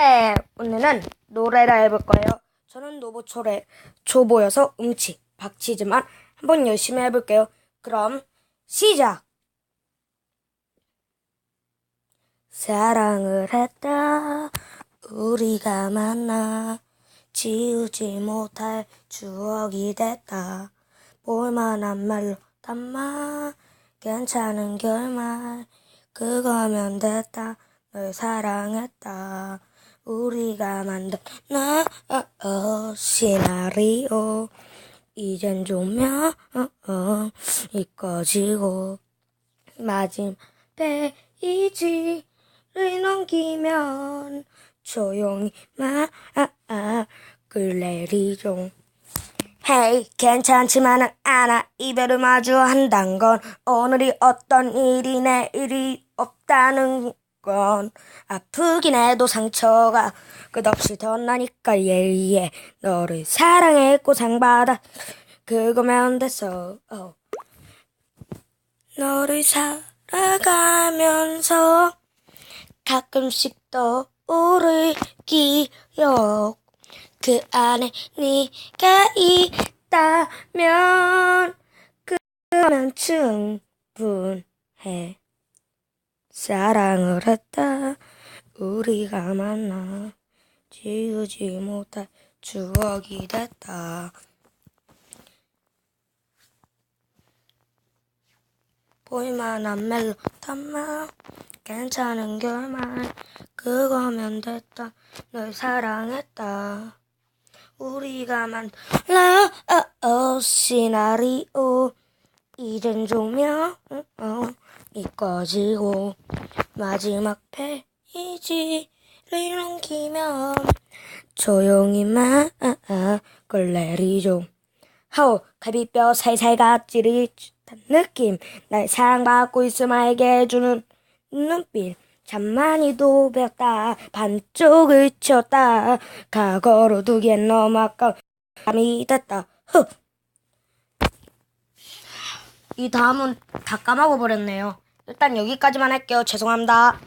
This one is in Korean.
네, 오늘은 노래를 해볼 거예요. 저는 노보초래 초보여서 음치 박치지만 한번 열심히 해볼게요. 그럼 시작. 사랑을 했다 우리가 만나 지우지 못할 추억이 됐다 볼만한 말로 담아 괜찮은 결말 그거면 됐다 널 사랑했다 우리가 만든 나 어, 시나리오 이젠 조명 어, 이꺼지고 마지막 페이지를 넘기면 조용히 막을 내리죠. 헤이 괜찮지만은 않아 이별을 마주한단 건 오늘이 어떤 일이 내일이 없다는 건 아프긴 해도 상처가 끝없이 더 나니까 예예 너를 사랑했고 상받아 그거면 됐어 어. 너를 살아가면서 가끔씩 떠오를 기억 그 안에 네가 있다면 그러면 충분해 사랑을 했다. 우리가 만나 지우지 못할 추억이 됐다. 볼만한 멜로 담아 괜찮은 결말. 그거면 됐다. 널 사랑했다. 우리가 만나 어, 어, 시나리오. 이젠 조명 어, 이 꺼지고 마지막 페이지를 넘기면 조용히 막을 내리죠. 하오 갈비뼈 살살 듯한 느낌. 날 사랑받고 있음 알게 해주는 눈빛. 참 많이도 배웠다. 반쪽을 치웠다. 과거로 두기엔 너무 아까운 밤이 됐다. 흑. 이 다음은 다 까먹어 버렸네요 일단 여기까지만 할게요. 죄송합니다